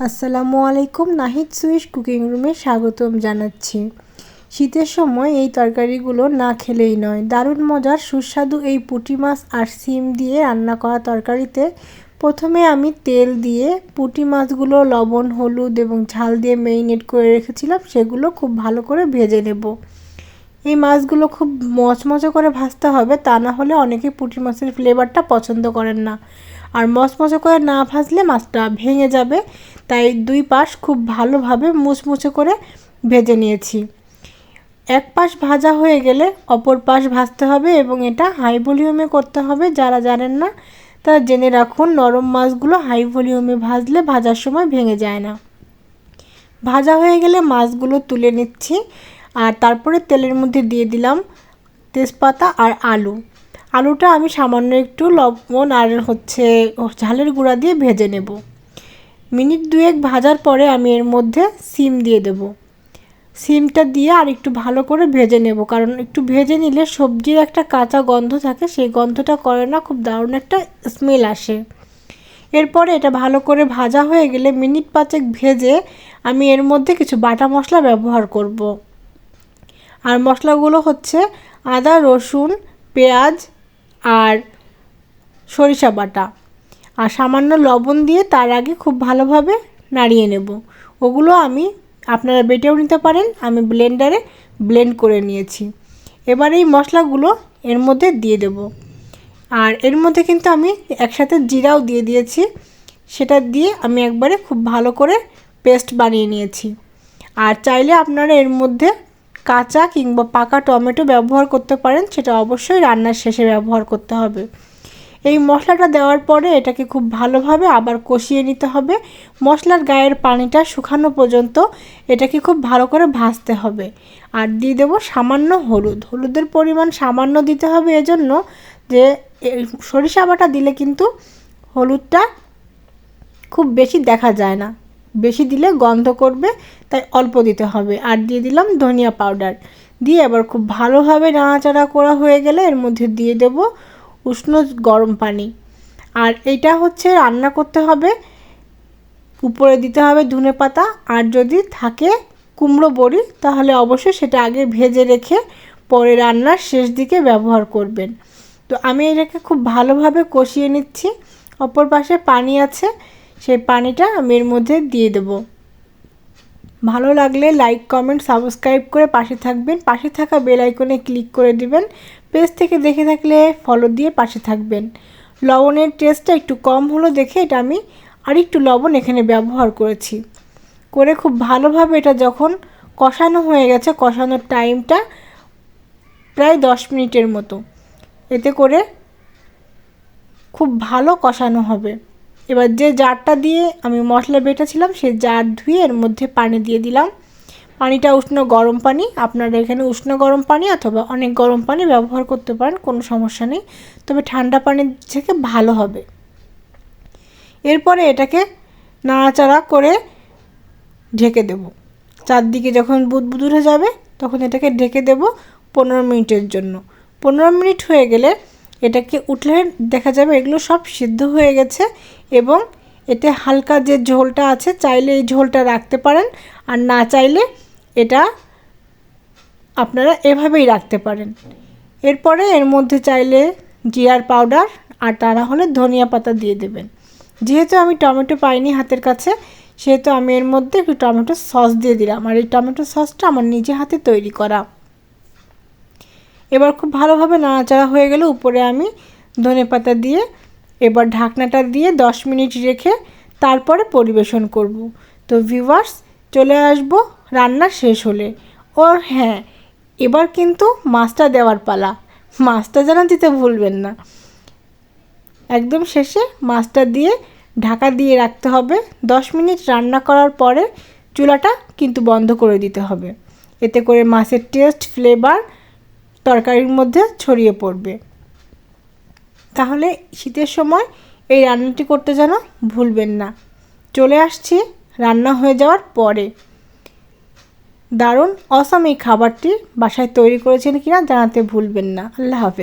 আসসালামু আলাইকুম নাহিদ সুইশ কুকিং রুমে স্বাগতম জানাচ্ছি। শীতের সময় এই তরকারিগুলো না খেলেই নয়। দারুণ মজার সুস্বাদু এই পুঁটি মাছ আর সিম দিয়ে রান্না করা তরকারিতে প্রথমে আমি তেল দিয়ে পুঁটি মাছগুলো লবণ, হলুদ এবং ঝাল দিয়ে মেরিনেট করে রেখেছিলাম, সেগুলো খুব ভালো করে ভেজে নেব। এই মাছগুলো খুব মচমচে করে ভাজতে হবে, তা না হলে অনেকে পুঁটি মাছের ফ্লেভারটা পছন্দ করেন না। আর মচমচে করে না ভাজলে মাছটা ভেঙে যাবে। তাই দুই পাশ খুব ভালোভাবে মুচমুচে করে ভেজে নিয়েছি। এক পাশ ভাজা হয়ে গেলে অপর পাশ ভাজতে হবে এবং এটা হাই ভলিউমে করতে হবে। যারা জানেন না তা জেনে রাখুন, নরম মাছগুলো হাই ভলিউমে ভাজলে ভাজার সময় ভেঙে যায় না। ভাজা হয়ে গেলে মাছগুলো তুলে নিচ্ছি। আর তারপরে তেলের মধ্যে দিয়ে দিলাম তেজপাতা আর আলু। আলুটা আমি সামান্য একটু লবণ আর হচ্ছে ঝালের গুঁড়া দিয়ে ভেজে নেব। মিনিট দুয়েক ভাজার পরে আমি এর মধ্যে সিম দিয়ে দেব। সিমটা দিয়ে আর একটু ভালো করে ভেজে নেব, কারণ একটু ভেজে নিলে সবজির একটা কাঁচা গন্ধ থাকে, সেই গন্ধটা করে না, খুব দারুণ একটা স্মেল আসে। এরপরে এটা ভালো করে ভাজা হয়ে গেলে মিনিট পাঁচেক ভেজে আমি এর মধ্যে কিছু বাটা মশলা ব্যবহার করব। আর মশলাগুলো হচ্ছে আদা, রসুন, পেঁয়াজ আর সরিষা বাটা। আর সামান্য লবণ দিয়ে তার আগে খুব ভালোভাবে নাড়িয়ে নেব। ওগুলো আমি, আপনারা বেটেও নিতে পারেন, আমি ব্লেন্ডারে ব্লেন্ড করে নিয়েছি। এবার এই মশলাগুলো এর মধ্যে দিয়ে দেব। আর এর মধ্যে কিন্তু আমি একসাথে জিরাও দিয়ে দিয়েছি। সেটা দিয়ে আমি একবারে খুব ভালো করে পেস্ট বানিয়ে নিয়েছি। আর চাইলে আপনারা এর মধ্যে কাঁচা কিংবা পাকা টমেটো ব্যবহার করতে পারেন, সেটা অবশ্যই রান্নার শেষে ব্যবহার করতে হবে। এই মশলাটা দেওয়ার পরে এটাকে খুব ভালোভাবে আবার কষিয়ে নিতে হবে। মশলার গায়ের পানিটা শুকানো পর্যন্ত এটাকে খুব ভালো করে ভাজতে হবে। আর দিয়ে দেবো সামান্য হলুদ। হলুদের পরিমাণ সামান্য দিতে হবে এজন্য যে সরিষা বাটা দিলে কিন্তু হলুদটা খুব বেশি দেখা যায় না। বেশি দিলে গন্ধ করবে, তাই অল্প দিতে হবে। আর দিয়ে দিলাম ধনিয়া পাউডার। দিয়ে এবার খুব ভালোভাবে নাড়াচাড়া করা হয়ে গেলে এর মধ্যে দিয়ে দেব উষ্ণ গরম পানি। আর এটা হচ্ছে রান্না করতে হবে, উপরে দিতে হবে ধনে পাতা। আর যদি থাকে কুমড়ো বড়ি, তাহলে অবশ্যই সেটা আগে ভেজে রেখে পরে রান্নার শেষ দিকে ব্যবহার করবেন। তো আমি এটাকে খুব ভালোভাবে কষিয়ে নিচ্ছি। অপর পাশে পানি আছে সেই পানিটা আমি এর মধ্যে দিয়ে দেব। ভালো লাগলে লাইক কমেন্ট সাবস্ক্রাইব করে পাশে থাকবেন। পাশে থাকা বেল আইকনে ক্লিক করে দিবেন। পেজ থেকে দেখে থাকলে ফলো দিয়ে পাশে থাকবেন। লবণের টেস্টটা একটু কম হলো দেখে এটা আমি আর একটু লবণ এখানে ব্যবহার করেছি। করে খুব ভালোভাবে এটা যখন কষানো হয়ে গেছে, কষানোর টাইমটা প্রায় দশ মিনিটের মতো। এতে করে খুব ভালো কষানো হবে। এবার যে জারটা দিয়ে আমি মশলা বেটেছিলাম সেই জার ধুয়ে এর মধ্যে পানি দিয়ে দিলাম। পানিটা উষ্ণ গরম পানি, আপনারা এখানে উষ্ণ গরম পানি অথবা অনেক গরম পানি ব্যবহার করতে পারেন, কোনো সমস্যা নেই। তবে ঠান্ডা পানির থেকে ভালো হবে। এরপরে এটাকে নাড়াচাড়া করে ঢেকে দেব। চারদিকে যখন বুদবুদ উঠে যাবে, তখন এটাকে ঢেকে দেব পনেরো মিনিটের জন্য। পনেরো মিনিট হয়ে গেলে এটাকে উঠলে দেখা যাবে এগুলো সব সিদ্ধ হয়ে গেছে এবং এতে হালকা যে ঝোলটা আছে, চাইলে এই ঝোলটা রাখতে পারেন আর না চাইলে এটা আপনারা এভাবেই রাখতে পারেন। এরপরে এর মধ্যে চাইলে জিরার পাউডার আর তা না হলে ধনিয়া পাতা দিয়ে দেবেন। যেহেতু আমি টমেটো পাইনি হাতের কাছে, সেহেতু আমি এর মধ্যে একটু টমেটো সস দিয়ে দিলাম। আর এই টমেটো সসটা আমার নিজে হাতে তৈরি করা। এবার খুব ভালোভাবে নাড়াচাড়া হয়ে গেলে উপরে আমি ধনে পাতা দিয়ে, এবার ঢাকনাটা দিয়ে দশ মিনিট রেখে তারপরে পরিবেশন করব। তো ভিউয়ার্স চলে আসব, রান্না শেষ হলে। ও হ্যাঁ এবার কিন্তু মাছটা দেওয়ার পালা। মাছটা যেন দিতে ভুলবেন না। একদম শেষে মাছটা দিয়ে ঢাকা দিয়ে রাখতে হবে। দশ মিনিট রান্না করার পরে চুলাটা কিন্তু বন্ধ করে দিতে হবে। এতে করে মাছের টেস্ট ফ্লেভার তরকারির মধ্যে ছড়িয়ে পড়বে। তাহলে শীতের সময় এই রান্নাটি করতে যেন ভুলবেন না। চলে আসছি রান্না হয়ে যাওয়ার পরে। দারুণ অসম এই খাবারটি বাসায় তৈরি করেছেন কিনা জানাতে ভুলবেন না। আল্লাহ হাফেজ।